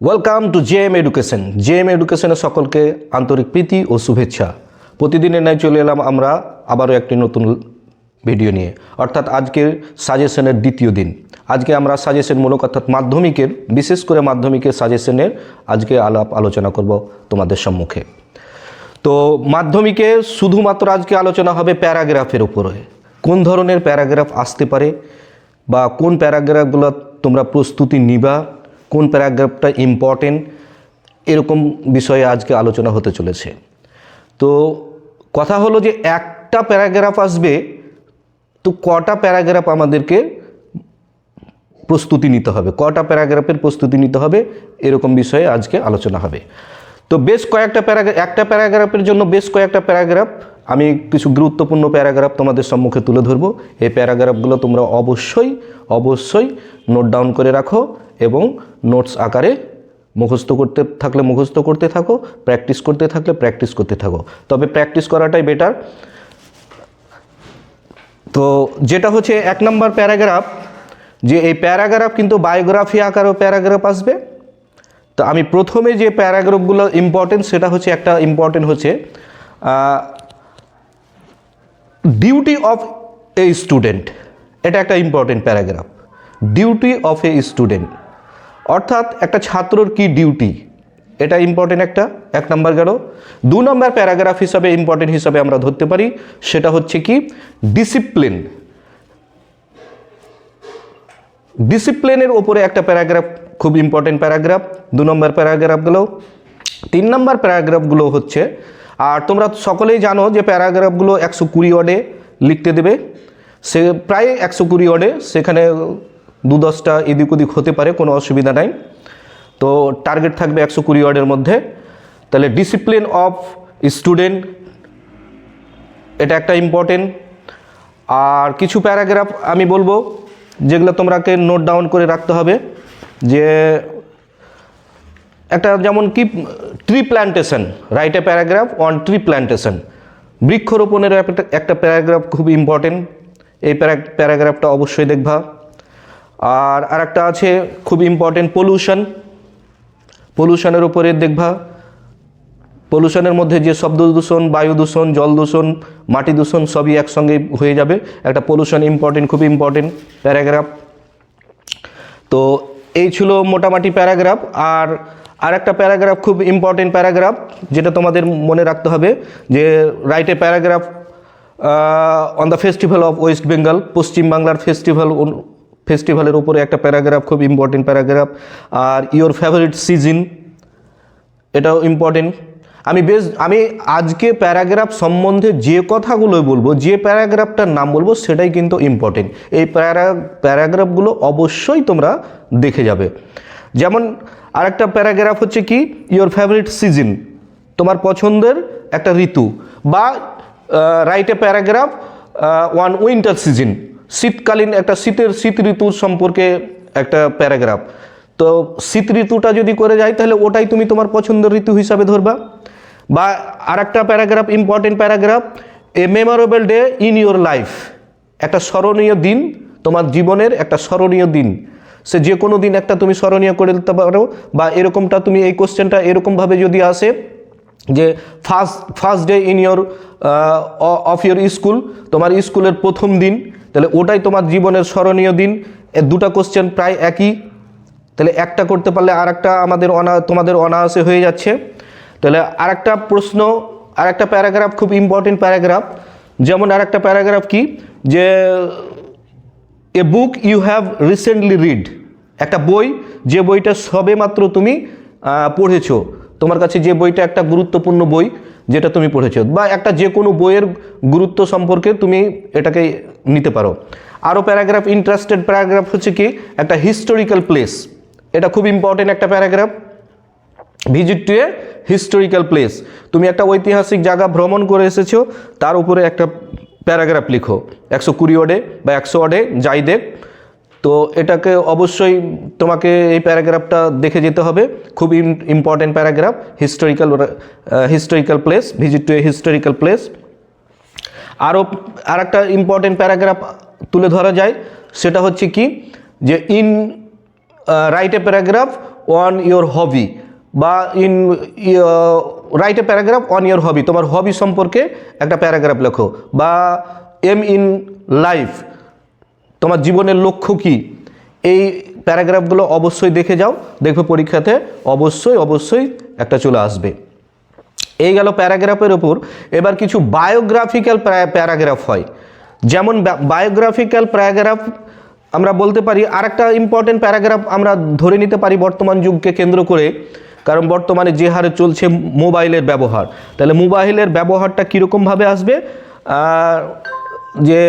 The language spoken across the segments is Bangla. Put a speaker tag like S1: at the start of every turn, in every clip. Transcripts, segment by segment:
S1: Welcome to J M education J M এডুকেশনে সকলকে আন্তরিক প্রীতি ও শুভেচ্ছা। প্রতিদিনের ন্যায় চলে এলাম আমরা আবারও একটি নতুন ভিডিও নিয়ে। অর্থাৎ আজকের সাজেশনের দ্বিতীয় দিন। আজকে আমরা সাজেশনমূলক অর্থাৎ মাধ্যমিকের, বিশেষ করে মাধ্যমিকের সাজেশনের আজকে আলাপ আলোচনা করব তোমাদের সম্মুখে। তো মাধ্যমিকে শুধুমাত্র আজকে আলোচনা হবে প্যারাগ্রাফের উপরে। কোন ধরনের প্যারাগ্রাফ আসতে পারে বা কোন প্যারাগ্রাফগুলো তোমরা প্রস্তুতি নিবা কোন প্যারাগ্রাফটা ইম্পর্টেন্ট এরকম বিষয়ে আজকে আলোচনা হতে চলেছে। তো কথা হলো যে একটা প্যারাগ্রাফ আসবে, তো কটা প্যারাগ্রাফ আমাদেরকে প্রস্তুতি নিতে হবে? কটা প্যারাগ্রাফের প্রস্তুতি নিতে হবে? এরকম বিষয়ে আজকে আলোচনা হবে। তো বেশ কয়েকটা প্যারাগ্রাফ একটা প্যারাগ্রাফের জন্য বেশ কয়েকটা প্যারাগ্রাফ, আমি কিছু গুরুত্বপূর্ণ প্যারাগ্রাফ তোমাদের সম্মুখে তুলে ধরবো। এই প্যারাগ্রাফগুলো তোমরা অবশ্যই অবশ্যই নোট ডাউন করে রাখো এবং নোটস আকারে মুখস্থ করতে থাকলে মুখস্থ করতে থাকো প্র্যাকটিস করতে থাকলে প্র্যাকটিস করতে থাকো। তবে প্র্যাকটিস করাটাই বেটার তো যেটা হচ্ছে এক নম্বর প্যারাগ্রাফ, যে এই প্যারাগ্রাফ কিন্তু বায়োগ্রাফি আকারেও প্যারাগ্রাফ আসবে। তো আমি প্রথমে যে প্যারাগ্রাফগুলো ইম্পর্টেন্ট সেটা হচ্ছে একটা ইম্পর্টেন্ট হচ্ছে ডিউটি অফ এ স্টুডেন্ট এটা একটা important paragraph. Duty of a student অর্থাৎ একটা ছাত্রর কি ডিউটি এটা ইম্পর্টেন্ট একটা, এক নম্বর গেল। দু নম্বর প্যারাগ্রাফ হিসাবে ইম্পর্টেন্ট হিসাবে আমরা ধরতে পারি, সেটা হচ্ছে কি? ডিসিপ্লিন ডিসিপ্লিনের ওপরে একটা প্যারাগ্রাফ খুব ইম্পর্টেন্ট প্যারাগ্রাফ দু নম্বর প্যারাগ্রাফগুলো তিন নম্বর প্যারাগ্রাফগুলো হচ্ছে, আর তোমরা সকলেই জানো যে প্যারাগ্রাফগুলো একশো কুড়ি ওয়ার্ডে লিখতে দেবে। সে প্রায় একশো কুড়ি ওয়ার্ডে সেখানে দু দশটা এদিক ওদিক হতে পারে, কোনো অসুবিধা নাই। তো টার্গেট থাকবে একশো কুড়ি ওয়ার্ডের মধ্যে। তাহলে ডিসিপ্লিন অফ স্টুডেন্ট এটা একটা ইম্পর্টেন্ট আর কিছু প্যারাগ্রাফ আমি বলব, যেগুলো তোমরাকে নোট ডাউন করে রাখতে হবে, যে একটা যেমন কি tree plantation write a paragraph on tree plantation বৃক্ষরোপণের একটা প্যারাগ্রাফ খুব ইম্পর্টেন্ট এই প্যারা- প্যারাগ্রাফটা অবশ্যই দেখবা। আর আরেকটা আছে খুব ইম্পর্টেন্ট পলিউশন পলিউশনের উপরে দেখবা পলিউশনের মধ্যে যে শব্দ দূষণ, বায়ু দূষণ, জল দূষণ, মাটি দূষণ সবই একসঙ্গে হয়ে যাবে। একটা পলিউশন ইম্পর্টেন্ট খুব ইম্পর্টেন্ট প্যারাগ্রাফ তো এই ছিল মোটামুটি প্যারাগ্রাফ আর আর একটা প্যারাগ্রাফ খুব ইম্পর্টেন্ট প্যারাগ্রাফ যেটা তোমাদের মনে রাখতে হবে যে write a paragraph on the festival of West Bengal পশ্চিমবাংলার ফেস্টিভ্যাল ফেস্টিভ্যালের উপরে একটা প্যারাগ্রাফ, খুব ইম্পর্টেন্ট প্যারাগ্রাফ। আর ইওর ফেভারিট সিজন এটাও ইম্পর্টেন্ট আমি বেশ, আমি আজকে প্যারাগ্রাফ সম্বন্ধে যে কথাগুলো বলব, যে প্যারাগ্রাফটার নাম বলব, সেটাই কিন্তু ইম্পর্টেন্ট এই প্যারা, প্যারাগ্রাফগুলো অবশ্যই তোমরা দেখে যাবে। যেমন আরেকটা প্যারাগ্রাফ হচ্ছে কি ইওর ফেভারিট সিজন তোমার পছন্দের একটা ঋতু। বা write a paragraph one winter season শীতকালীন একটা শীতের শীত ঋতুর সম্পর্কে একটা প্যারাগ্রাফ। তো শীত ঋতুটা যদি করে যায়, তাহলে ওটাই তুমি তোমার পছন্দের ঋতু হিসাবে ধরবা। বা আর একটা paragraph important paragraph a memorable day in your life একটা স্মরণীয় দিন, তোমার জীবনের একটা স্মরণীয় দিন। সে যে কোনো দিন একটা তুমি স্মরণীয় করে দিতে পারো, বা এরকমটা তুমি এই কোশ্চেনটা এরকমভাবে যদি আসে যে first first day in your of your school তোমার স্কুলের প্রথম দিন তাহলে ওটাই তোমার জীবনের স্মরণীয় দিন। দুটা কোশ্চেন প্রায় একই। তাহলে একটা করতে পারলে আর একটা আমাদের অনা, তোমাদের অনায়াসে হয়ে যাচ্ছে। তাহলে আর একটা প্রশ্ন আর একটা প্যারাগ্রাফ, খুব ইম্পর্টেন্ট প্যারাগ্রাফ। যেমন আর একটা প্যারাগ্রাফ কি? যে, a book you have recently read. একটা বই, যে বইটা সবে মাত্র তুমি পড়েছো। তোমার কাছে যে বইটা একটা গুরুত্বপূর্ণ বই, যেটা তুমি পড়েছো। বা একটা যে কোনো বইয়ের গুরুত্ব সম্পর্কে তুমি এটাকে নিতে পারো। আরও প্যারাগ্রাফ ইন্টারেস্টেড প্যারাগ্রাফ হচ্ছে কি? একটা হিস্টোরিক্যাল প্লেস এটা খুব ইম্পর্টেন্ট একটা paragraph. Visit to a historical place তুমি একটা ঐতিহাসিক জায়গা ভ্রমণ করে এসেছ, তার উপরে একটা প্যারাগ্রাফ লিখো। একশো কুড়ি ওয়ার্ডে বা একশো ওয়ার্ডে যাই দেখ। তো এটাকে অবশ্যই তোমাকে এই প্যারাগ্রাফটা দেখে যেতে হবে। খুব important paragraph. Historical historical place visit to a historical place আরও আর একটা ইম্পর্টেন্ট প্যারাগ্রাফ তুলে ধরা যায়, সেটা হচ্ছে কি? যে in write a paragraph on your hobby বা in write a paragraph on your hobby তোমার হবি সম্পর্কে একটা প্যারাগ্রাফ লেখো বা এম ইন লাইফ তোমার জীবনের লক্ষ্য কি? এই প্যারাগ্রাফগুলো অবশ্যই দেখে যাও, দেখবে পরীক্ষাতে অবশ্যই অবশ্যই একটা চলে আসবে। এই গেল প্যারাগ্রাফের ওপর এবার কিছু বায়োগ্রাফিক্যাল প্যারাগ্রাফ হয়। যেমন বায়োগ্রাফিক্যাল প্যারাগ্রাফ আমরা বলতে পারি, আরেকটা ইম্পর্টেন্ট প্যারাগ্রাফ আমরা ধরে নিতে পারি বর্তমান যুগকে কেন্দ্র করে, কারণ বর্তমানে যে হারে চলছে মোবাইলের ব্যবহার। তাহলে মোবাইলের ব্যবহারটা কীরকমভাবে আসবে? যে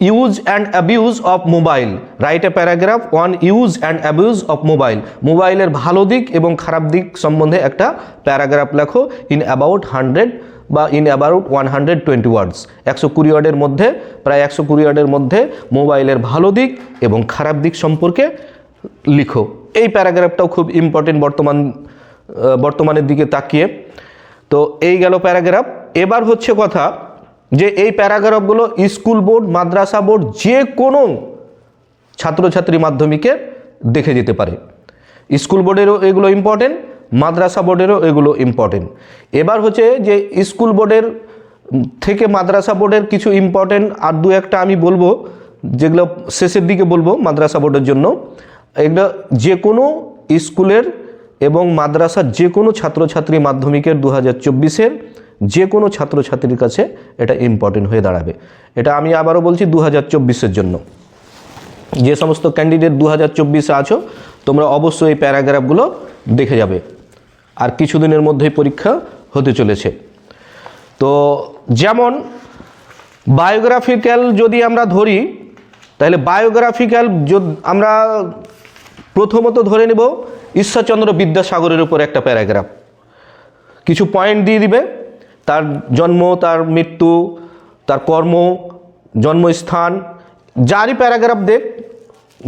S1: use and abuse of mobile write a paragraph on use and abuse of mobile মোবাইলের ভালো দিক এবং খারাপ দিক সম্বন্ধে একটা প্যারাগ্রাফ লেখো ইন অ্যাবাউট হান্ড্রেড বা in about one hundred twenty words একশো কুড়ি ওয়ার্ডের মধ্যে, প্রায় একশো কুড়ি ওয়ার্ডের মধ্যে মোবাইলের ভালো দিক এবং খারাপ দিক সম্পর্কে লিখো। এই প্যারাগ্রাফটাও খুব ইম্পর্টেন্ট বর্তমান বর্তমানের দিকে তাকিয়ে। তো এই গেল প্যারাগ্রাফ। এবার হচ্ছে কথা যে এই প্যারাগ্রাফগুলো স্কুল বোর্ড, মাদ্রাসা বোর্ড, যে কোনো ছাত্রছাত্রী মাধ্যমিকে দেখে যেতে পারে। স্কুল বোর্ডেরও এগুলো ইম্পর্টেন্ট মাদ্রাসা বোর্ডেরও এগুলো ইম্পর্টেন্ট এবার হচ্ছে যে স্কুল বোর্ডের থেকে মাদ্রাসা বোর্ডের কিছু ইম্পর্টেন্ট আর দু একটা আমি বলব, যেগুলো শেষের দিকে বলব মাদ্রাসা বোর্ডের জন্য। এগুলো যে কোনো স্কুলের এবং মাদ্রাসার যে কোনো ছাত্রছাত্রী মাধ্যমিকের দু হাজার চব্বিশের যে কোনো ছাত্রছাত্রীর কাছে এটা ইম্পর্টেন্ট হয়ে দাঁড়াবে। এটা আমি আবারও বলছি দু হাজার জন্য। যে সমস্ত ক্যান্ডিডেট দু হাজার চব্বিশে আছো, তোমরা অবশ্যই এই প্যারাগ্রাফগুলো দেখে যাবে। আর কিছুদিনের মধ্যেই পরীক্ষা হতে চলেছে। তো যেমন বায়োগ্রাফিক্যাল যদি আমরা ধরি, তাহলে বায়োগ্রাফিক্যাল আমরা প্রথমত ধরে নেব ঈশ্বরচন্দ্র বিদ্যাসাগরের উপর একটা প্যারাগ্রাফ। কিছু পয়েন্ট দিয়ে দিবে। তার জন্ম, তার মৃত্যু, তার কর্ম, জন্মস্থান, যারই প্যারাগ্রাফ দেখ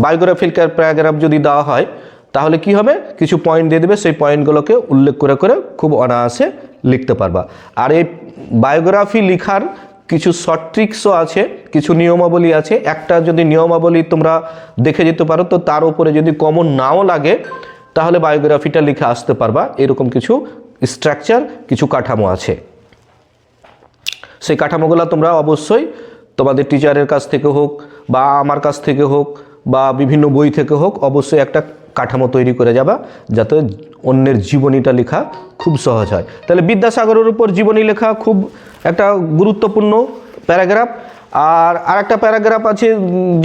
S1: বায়োগ্রাফিক্যাল প্যারাগ্রাফ যদি দেওয়া হয়, তাহলে কি হবে? কিছু পয়েন্ট দিয়ে দেবে, সেই পয়েন্টগুলোকে উল্লেখ করে করে খুব অনায়াসে লিখতে পারবা। আর এই বায়োগ্রাফি লিখার কিছু শর্ট ট্রিক্সও আছে, কিছু নিয়মাবলী আছে। একটা যদি নিয়মাবলী তোমরা দেখে যেতে পারো, তো তার উপরে যদি কমন নাও লাগে, তাহলে বায়োগ্রাফিটা লিখে আসতে পারবা। এরকম কিছু স্ট্রাকচার কিছু কাঠামো আছে। সেই কাঠামোগুলো তোমরা অবশ্যই তোমাদের টিচারের কাছ থেকে হোক বা আমার কাছ থেকে হোক বা বিভিন্ন বই থেকে হোক অবশ্যই একটা কাঠামো তৈরি করে যাবা যাতে অন্যের জীবনীটা লেখা খুব সহজ হয়। তাহলে বিদ্যাসাগরের উপর জীবনী লেখা খুব একটা গুরুত্বপূর্ণ প্যারাগ্রাফ। আর আরেকটা প্যারাগ্রাফ আছে,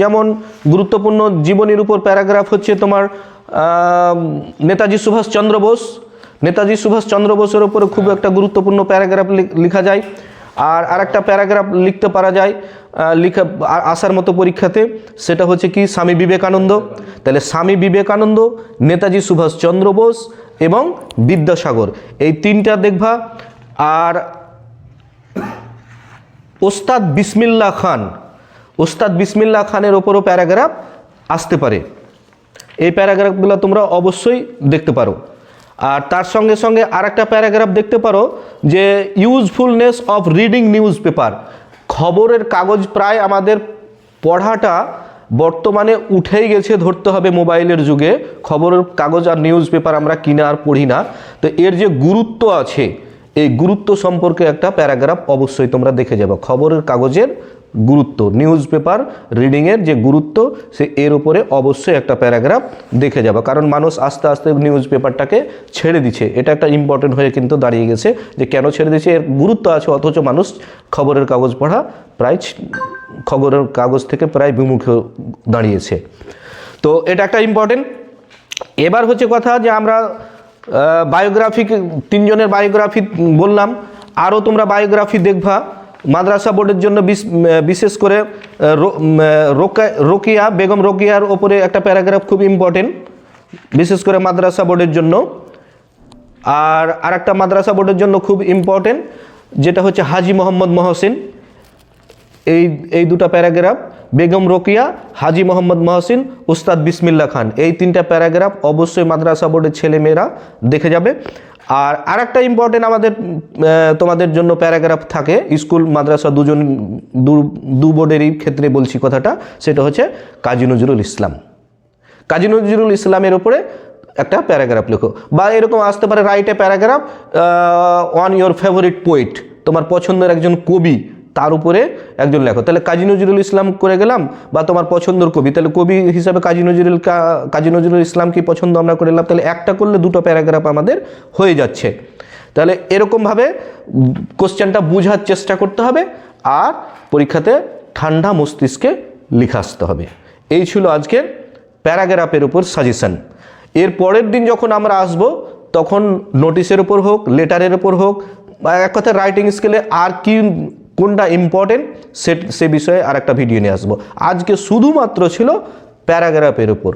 S1: যেমন গুরুত্বপূর্ণ জীবনীর উপর প্যারাগ্রাফ হচ্ছে তোমার নেতাজি সুভাষচন্দ্র বোস। নেতাজি সুভাষচন্দ্র বোসের উপরে খুব একটা গুরুত্বপূর্ণ প্যারাগ্রাফ লেখা যায়। আর আরেকটা প্যারাগ্রাফ লিখতে পারা যায় লিখা আসার মতো পরীক্ষাতে, সেটা হচ্ছে কি স্বামী বিবেকানন্দ। তাহলে স্বামী বিবেকানন্দ, নেতাজি সুভাষচন্দ্র বোস এবং বিদ্যাসাগর। এই তিনটা দেখবা। আর ওস্তাদ বিসমিল্লা খান, ওস্তাদ বিসমিল্লা খানের ওপরও প্যারাগ্রাফ আসতে পারে। এই প্যারাগ্রাফগুলো তোমরা অবশ্যই দেখতে পারো। আর তার সঙ্গে সঙ্গে আর একটা প্যারাগ্রাফ দেখতে পারো যে usefulness of reading newspaper খবরের কাগজ প্রায় আমাদের পড়াটা বর্তমানে উঠেই গেছে ধরতে হবে মোবাইলের যুগে। খবরের কাগজ আর নিউজ পেপার আমরা কিনে আর পড়ি না। তো এর যে গুরুত্ব আছে এই গুরুত্ব সম্পর্কে একটা প্যারাগ্রাফ অবশ্যই তোমরা দেখে যাবে। খবরের কাগজের গুরুত্ব, নিউজ পেপার রিডিংয়ের যে গুরুত্ব, সে এর উপরে অবশ্যই একটা প্যারাগ্রাফ দেখে যাবে। কারণ মানুষ আস্তে আস্তে নিউজ পেপারটাকে ছেড়ে দিচ্ছে। এটা একটা ইম্পর্টেন্ট হয়ে কিন্তু দাঁড়িয়ে গেছে যে কেন ছেড়ে দিচ্ছে, এর গুরুত্ব আছে। অথচ মানুষ খবরের কাগজ পড়া প্রায় খবরের কাগজ থেকে প্রায় বিমুখে দাঁড়িয়েছে। তো এটা একটা ইম্পর্টেন্ট এবার হচ্ছে কথা যে আমরা বায়োগ্রাফি তিনজনের বায়োগ্রাফি বললাম। আরও তোমরা বায়োগ্রাফি দেখবা। মাদ্রাসা বোর্ডের জন্য বিশ- বিশেষ করে রোকিয়া, বেগম রোকিয়ার ওপরে একটা প্যারাগ্রাফ খুব ইম্পর্টেন্ট বিশেষ করে মাদ্রাসা বোর্ডের জন্য। আর আরেকটা মাদ্রাসা বোর্ডের জন্য খুব ইম্পর্টেন্ট যেটা হচ্ছে হাজি মোহাম্মদ মহসিন। এই এই দুটো প্যারাগ্রাফ বেগম রোকিয়া, হাজি মোহাম্মদ মহসিন, উস্তাদ বিসমিল্লা খান। এই তিনটা প্যারাগ্রাফ অবশ্যই মাদ্রাসা বোর্ডের ছেলেমেয়েরা দেখে যাবে। আর আরেকটা ইম্পর্টেন্ট আমাদের তোমাদের জন্য প্যারাগ্রাফ থাকে, স্কুল, মাদ্রাসা দুজন, দু- বোর্ডেরই ক্ষেত্রে বলছি কথাটা, সেটা হচ্ছে কাজী নজরুল ইসলাম। কাজী নজরুল ইসলামের ওপরে একটা প্যারাগ্রাফ লেখো। বা এরকম আসতে পারে write paragraph on your favourite poet তোমার পছন্দের একজন কবি তার উপরে একজন লেখক। তাহলে কাজী নজরুল ইসলাম করে গেলাম বা তোমার পছন্দের কবি। তাহলে কবি হিসাবে কাজী নজরুল কাজী নজরুল ইসলাম কি পছন্দ আমরা করে নিলাম? তাহলে একটা করলে দুটো প্যারাগ্রাফ আমাদের হয়ে যাচ্ছে। তাহলে এরকমভাবে কোশ্চেনটা বোঝার চেষ্টা করতে হবে আর পরীক্ষাতে ঠান্ডা মস্তিষ্কে লিখে আসতে হবে। এই ছিল আজকের প্যারাগ্রাফের উপর সাজেশন। এর পরের দিন যখন আমরা আসব, তখন নোটিশের উপর হোক, লেটারের উপর হোক, বা এক কথায় রাইটিং স্কেলে আর কি কোনটা ইম্পর্টেন্ট সে সে বিষয়ে আর একটা ভিডিও নিয়ে আসব। আজকে শুধুমাত্র ছিল প্যারাগ্রাফের উপর।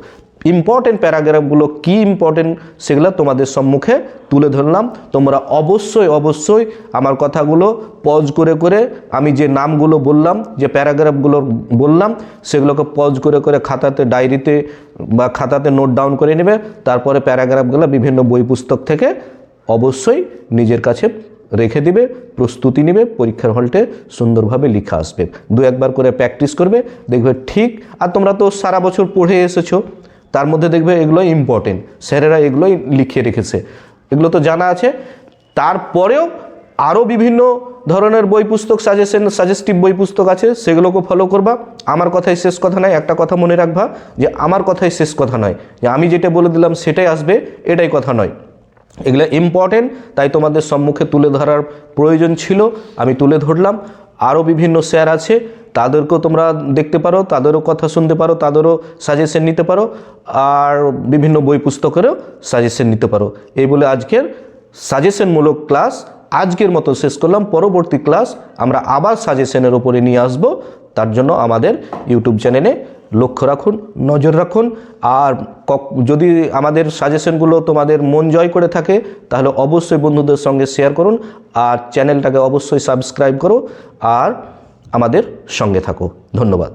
S1: ইম্পর্টেন্ট প্যারাগ্রাফগুলো কি ইম্পর্টেন্ট সেগুলো তোমাদের সম্মুখে তুলে ধরলাম। তোমরা অবশ্যই অবশ্যই আমার কথাগুলো পজ করে করে আমি যে নামগুলো বললাম, যে প্যারাগ্রাফগুলো বললাম, সেগুলোকে পজ করে করে খাতাতে ডায়েরিতে বা খাতাতে নোট ডাউন করে নেবে। তারপরে প্যারাগ্রাফগুলো বিভিন্ন বই পুস্তক থেকে অবশ্যই নিজের কাছে রেখে দিবে, প্রস্তুতি নেবে, পরীক্ষার হলটে সুন্দরভাবে লিখে আসবে। দু একবার করে প্র্যাকটিস করবে, দেখবে ঠিক, আর তোমরা তো সারা বছর পড়ে এসেছ, তার মধ্যে দেখবে এগুলো ইম্পর্টেন্ট স্যারেরা এগুলোই লিখিয়ে রেখেছে। এগুলো তো জানা আছে। তারপরেও আরও বিভিন্ন ধরনের বই পুস্তক সাজেশন সাজেস্টিভ বই পুস্তক আছে সেগুলোকে ফলো করবা। আমার কথাই শেষ কথা নয়, একটা কথা মনে রাখবা যে আমার কথাই শেষ কথা নয়। যে আমি যেটা বলে দিলাম সেটাই আসবে, এটাই কথা নয়। এগুলো ইম্পর্টেন্ট তাই তোমাদের সম্মুখে তুলে ধরার প্রয়োজন ছিল, আমি তুলে ধরলাম। আরও বিভিন্ন স্যার আছে, তাদেরকেও তোমরা দেখতে পারো, তাদেরও কথা শুনতে পারো, তাদেরও সাজেশন নিতে পারো, আর বিভিন্ন বই পুস্তকেরও সাজেশন নিতে পারো। এই বলে আজকের সাজেশনমূলক ক্লাস আজকের মতো শেষ করলাম। পরবর্তী ক্লাস আমরা আবার সাজেশনের ওপরে নিয়ে আসব। তার জন্য আমাদের ইউটিউব চ্যানেলে লক্ষ্য রাখুন, নজর রাখুন। আর যদি আমাদের সাজেশনগুলো তোমাদের মন জয় করে থাকে, তাহলে অবশ্যই বন্ধুদের সঙ্গে শেয়ার করুন আর চ্যানেলটাকে অবশ্যই সাবস্ক্রাইব করো আর আমাদের সঙ্গে থাকো। ধন্যবাদ।